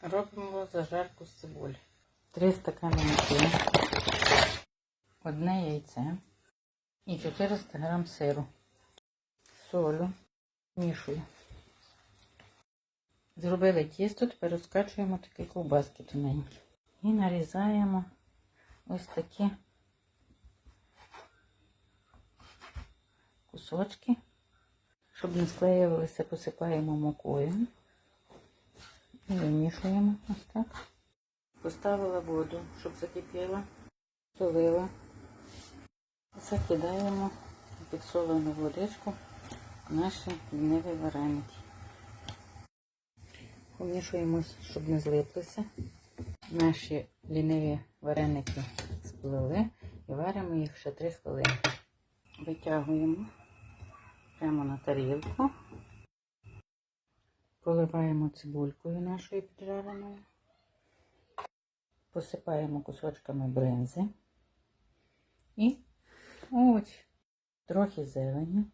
Робимо зажарку з цибулі. 3 стакани муки, одне яйце і 400 грам сиру. Солю, мішую. Зробили тісто, тепер розкачуємо такі ковбаски тоненькі. І нарізаємо ось такі кусочки. Щоб не склеювалися, посипаємо мукою. Вимішуємо ось так. Поставила воду, щоб закипіла, солила. Закидаємо підсолену водичку наші ліниві вареники. Помішуємо, щоб не злиплися. Наші ліниві вареники сплили і варимо їх ще 3 хвилини. Витягуємо прямо на тарілку. Поливаємо цибулькою нашою піджареною. Посипаємо кусочками бринзи. І ось трохи зелені.